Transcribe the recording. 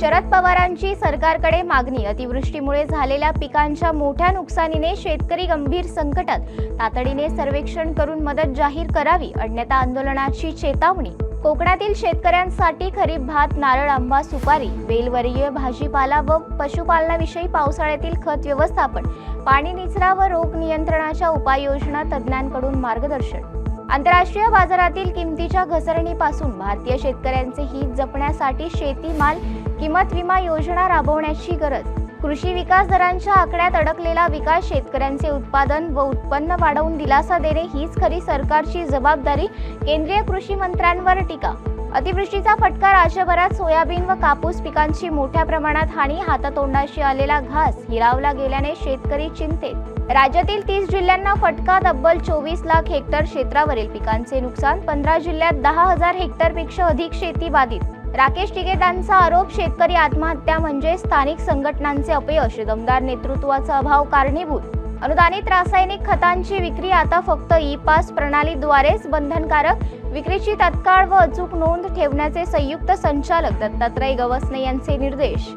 शरद पवारांची सरकारकडे मागणी. अतिवृष्टीमुळे झालेल्या पिकांच्या मोठ्या नुकसानीने शेतकरी गंभीर संकटात. तातडीने सर्वेक्षण करून मदत जाहीर करावी. अन्यथा आंदोलनाची चेतावणी. कोकणातील शेतकऱ्यांसाठी खरीप भात नारळ आंबा सुपारी बेलवर्गीय भाजीपाला व पशुपालनाविषयी पावसाळ्यातील खत व्यवस्थापन पाणी निचरा व रोग नियंत्रणाच्या उपाययोजना तज्ज्ञांकडून मार्गदर्शन. आंतरराष्ट्रीय बाजारातील किमतीच्या घसरणीपासून भारतीय शेतकऱ्यांचे हित जपण्यासाठी शेतीमाल किंमत विमा योजना राबवण्याची गरज. कृषी विकास दरांच्या आकड्यात अडकलेला विकास शेतकऱ्यांचे उत्पादन व उत्पन्न वाढवून दिलासा देणे हीच खरी सरकारची जबाबदारी केंद्रीय कृषी मंत्र्यांवर टीका. अतिवृष्टीचा फटका राज्यभरात सोयाबीन व कापूस पिकांची मोठ्या प्रमाणात हानी हातातोंडाशी आलेला घास हिरावला गेल्याने शेतकरी चिंतेत. राज्यातील तीस जिल्ह्यांना फटका तब्बल चोवीस लाख हेक्टर क्षेत्रावरील पिकांचे नुकसान पंधरा जिल्ह्यात दहा हजार हेक्टरपेक्षा अधिक शेती बाधित. राकेश टिकेतांचा आरोप शेतकरी आत्महत्या म्हणजे स्थानिक संघटनांचे अपयश दमदार नेतृत्वाचा अभाव कारणीभूत. अनुदानित रासायनिक खतांची विक्री आता फक्त ई पास प्रणालीद्वारेच बंधनकारक विक्रीची तत्काळ व अचूक नोंद ठेवण्याचे संयुक्त संचालक दत्तात्रय गवसने यांचे निर्देश.